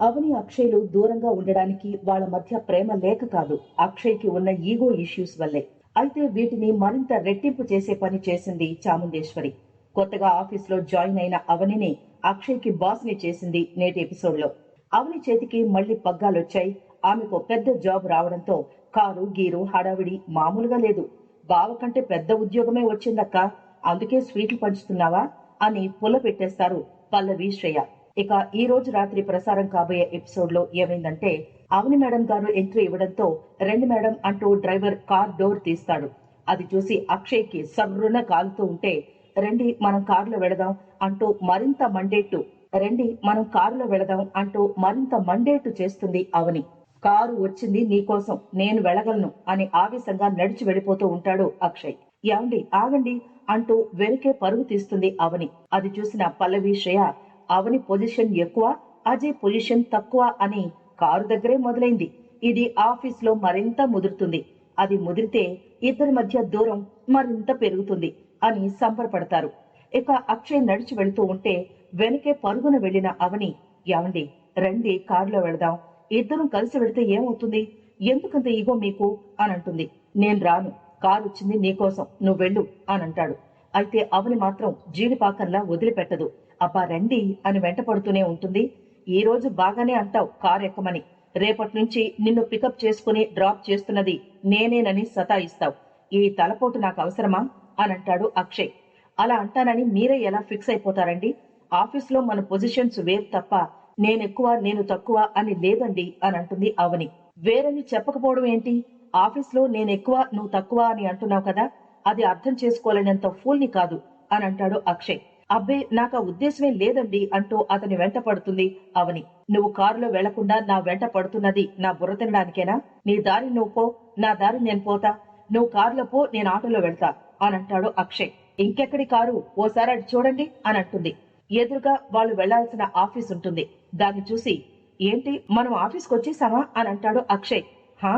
అవని అక్షయ్లు దూరంగా ఉండడానికి వాళ్ళ మధ్య ప్రేమ లేక కాదు. అక్షయ్కి ఉన్న ఈగో ఇష్యూస్ వల్లే. అయితే వీటిని మరింత రెట్టింపు చేసే పని చేసింది చాముండేశ్వరి. కొత్తగా ఆఫీస్లో జాయిన్ అయిన అవనిని అక్షయ్కి బాస్ని చేసింది నేటి ఎపిసోడ్లో అవని చేతికి మళ్ళీ పగ్గాలొచ్చాయి. ఆమెకు పెద్ద జాబ్ రావడంతో కారు గీరు హడావిడి మామూలుగా లేదు. బావ కంటే పెద్ద ఉద్యోగమే వచ్చిందక్క. అందుకే స్వీట్లు పంచుతున్నావా అని పుల్ల పెట్టేస్తారు పల్లవి శ్రేయ. ఇక ఈ రోజు రాత్రి ప్రసారం కాబోయే ఎపిసోడ్లో ఏమైందంటే అవని మేడం గారు ఎంట్రీ ఇవ్వడంతో రెండు మేడం అంటూ డ్రైవర్ కార్ డోర్ తీస్తాడు. అది చూసి అక్షయ్కి సర్రున కాలుతూ ఉంటే రండి మనం కారులో వెళదాం అంటూ మరింత మండేట్టు రండి మనం కారులో వెళదాం అంటూ మరింత మండేట్టు చేస్తుంది అవని కారు వచ్చింది నీకోసం నేను వెళ్ళగలను అని ఆవేశంగా నడిచి వెళ్ళిపోతూ ఉంటాడు అక్షయ్. ఏమండి ఆగండి అంటూ వెనుకే పరుగు తీస్తుంది అవని అది చూసిన పల్లవి శ్రేయ అవని పొజిషన్ ఎక్కువ అజయ్ పొజిషన్ తక్కువ అని కారు దగ్గరే మొదలైంది. ఇది ఆఫీస్లో మరింత ముదురుతుంది. అది ముదిరితే ఇద్దరి మధ్య దూరం మరింత పెరుగుతుంది అని సంబరపడతారు. ఇక అక్షయ్ నడిచి వెళుతూ ఉంటే వెనకే పరుగున వెళ్ళిన అవని ఏమండి రండి కారులో వెళదాం. ఇద్దరం కలిసి వెళితే ఏమవుతుంది? ఎందుకంత ఈగో మీకు? అని అంటుంది. నేను రాను. కారు వచ్చింది నీకోసం. నువ్వు వెళ్ళు అని అంటాడు. అయితే అవని మాత్రం జీడిపాకంలా వదిలిపెట్టదు. అబ్బా రండి అని వెంట పడుతూనే ఉంటుంది. ఈ రోజు బాగానే అంటావు కారు ఎక్కమని. రేపటి నుంచి నిన్ను పికప్ చేసుకుని డ్రాప్ చేస్తున్నది నేనేనని సతాయిస్తావు. ఈ తలపోటు నాకు అవసరమా? అని అంటాడు అక్షయ్. అలా అంటానని మీరే ఎలా ఫిక్స్ అయిపోతారండి? ఆఫీస్లో మన పొజిషన్స్ వేరు తప్ప నేనెక్కువ నేను తక్కువ అని లేదండి అని అంటుంది అవని. వేరని చెప్పకపోవడం ఏంటి? ఆఫీస్లో నేనెక్కువ నువ్వు తక్కువ అని అంటున్నావు కదా? అది అర్థం చేసుకోలేనంత ఫూల్ని కాదు అని అంటాడు అక్షయ్. అబ్బే నాకు ఆ ఉద్దేశమే లేదండి అంటూ అతని వెంట పడుతుంది అవని. నువ్వు కారులో వెళ్ళకుండా నా వెంట పడుతున్నది నా బుర్ర తినడానికేనా? నీ దారి నువ్వు పో నా దారి నేను పోతా. నువ్వు కారులో పో నేను ఆటోలో వెళ్తా అని అంటాడు అక్షయ్. ఇంకెక్కడి కారు? ఓసారి అటు చూడండి అని అంటుంది ఎదురుగా వాళ్ళు వెళ్ళాల్సిన ఆఫీస్ ఉంటుంది. దాన్ని చూసి ఏంటి మనం ఆఫీస్కి వచ్చేసామా? అని అంటాడు అక్షయ్. హా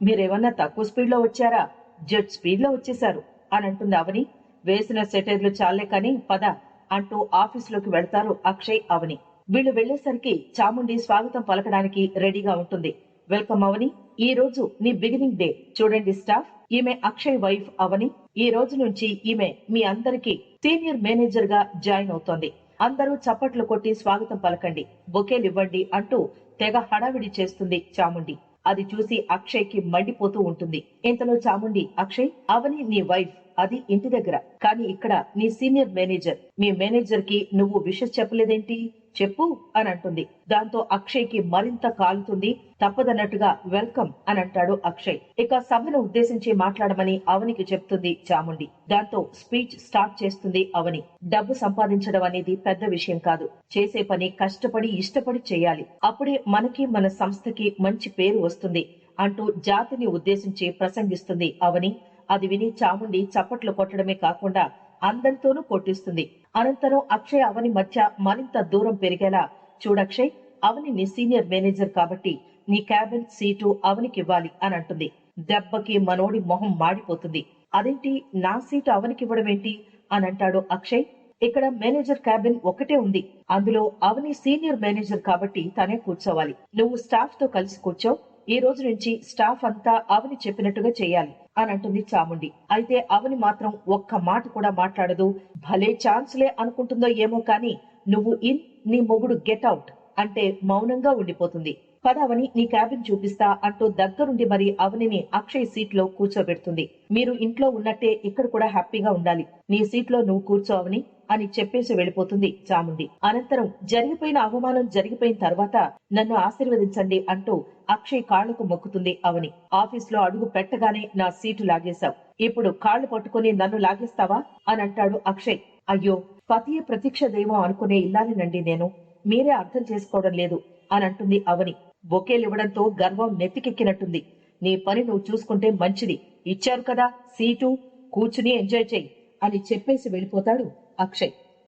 మీరేమన్నా తక్కువ స్పీడ్లో వచ్చారా? జెట్ స్పీడ్లో వచ్చేశారు అని అంటుంది అవని. వేసిన సెటైర్లు చాలే కానీ పద అంటూ ఆఫీసులోకి వెళ్తారు అక్షయ్ అవని. వీళ్ళు వెళ్ళేసరికి చాముండి స్వాగతం పలకడానికి రెడీగా ఉంటుంది. వెల్కమ్ అవని. ఈ రోజు నీ బిగినింగ్ డే. చూడండి స్టాఫ్. ఈమె అక్షయ్ వైఫ్ అవని. ఈ రోజు నుంచి ఈమె మీ అందరికీ సీనియర్ మేనేజర్గా జాయిన్ అవుతోంది. అందరూ చప్పట్లు కొట్టి స్వాగతం పలకండి. బొకేలు ఇవ్వండి అంటూ తెగ హడావిడి చేస్తుంది చాముండి. అది చూసి అక్షయ్కి మండిపోతూ ఉంటుంది. ఇంతలో చాముండి అక్షయ్ అవని నీ వైఫ్. అది ఇంటి దగ్గర. కానీ ఇక్కడ నీ సీనియర్ మేనేజర్. మీ మేనేజర్కి నువ్వు విషస్ చెప్పలేదేంటి? చెప్పు అని అంటుంది. దాంతో అక్షయ్కి మరింత కాలుతుంది. తప్పదన్నట్టుగా వెల్కమ్ అని అంటాడు అక్షయ్. ఇక సభను ఉద్దేశించి మాట్లాడమని అవనికి చెప్తుంది చాముండి. దాంతో స్పీచ్ స్టార్ట్ చేస్తుంది అవని. డబ్బు సంపాదించడం అనేది పెద్ద విషయం కాదు. చేసే పని కష్టపడి ఇష్టపడి చేయాలి. అప్పుడే మనకి మన సంస్థకి మంచి పేరు వస్తుంది అంటూ జాతిని ఉద్దేశించి ప్రసంగిస్తుంది అవని. అది విని చాముండి చప్పట్లు కొట్టడమే కాకుండా అందరితోనూ కొట్టిస్తుంది. అనంతరం అక్షయ్ అవని మధ్య మరింత దూరం పెరిగేలా చూడక్షయ్ అవని నీ సీనియర్ మేనేజర్ కాబట్టి నీ క్యాబిన్ సీటు అవనికి ఇవ్వాలి అని అంటుంది. దెబ్బకి మనోడి మొహం మాడిపోతుంది. అదేంటి నా సీటు అవనికి ఏంటి అని అంటాడు అక్షయ్. ఇక్కడ మేనేజర్ క్యాబిన్ ఒకటే ఉంది. అందులో అవని సీనియర్ మేనేజర్ కాబట్టి తనే కూర్చోవాలి. నువ్వు స్టాఫ్తో కలిసి కూర్చో. ఈ రోజు నుంచి స్టాఫ్ అంతా అవని చెప్పినట్టుగా చేయాలి అని అంటుంది చాముండి. అయితే అవని మాత్రం ఒక్క మాట కూడా మాట్లాడదు. భలే ఛాన్స్లే అనుకుంటుందో ఏమో కానీ నువ్వు ఇన్ నీ మొగుడు గెట్ అవుట్ అంటే మౌనంగా ఉండిపోతుంది. పద అవని నీ క్యాబిన్ చూపిస్తా అంటూ దగ్గరుండి మరి అవనిని అక్షయ్ సీట్లో కూర్చోబెడుతుంది. మీరు ఇంట్లో ఉన్నట్టే ఇక్కడ కూడా హ్యాపీగా ఉండాలి. నీ సీట్లో నువ్వు కూర్చో అవని. అని చెప్పేసి వెళ్ళిపోతుంది చాముండి. అనంతరం జరిగిపోయిన అవమానం జరిగిపోయిన తర్వాత నన్ను ఆశీర్వదించండి అంటూ అక్షయ్ కాళ్ళకు మొక్కుతుంది అవని. ఆఫీస్లో అడుగు పెట్టగానే నా సీటు లాగేశావు. ఇప్పుడు కాళ్ళు పట్టుకుని నన్ను లాగేస్తావా? అని అంటాడు అక్షయ్. అయ్యో పతియే ప్రతీక్ష దైవం అనుకునే ఇల్లాలినండి నేను. మీరే అర్థం చేసుకోవడం లేదు అని అంటుంది అవని. బొకేలివ్వడంతో గర్వం నెత్తికెక్కినట్టుంది. నీ పని నువ్వు చూసుకుంటే మంచిది. ఇచ్చారు కదా సీటు కూర్చుని ఎంజాయ్ చెయ్యి అని చెప్పేసి వెళ్ళిపోతాడు అక్షయ్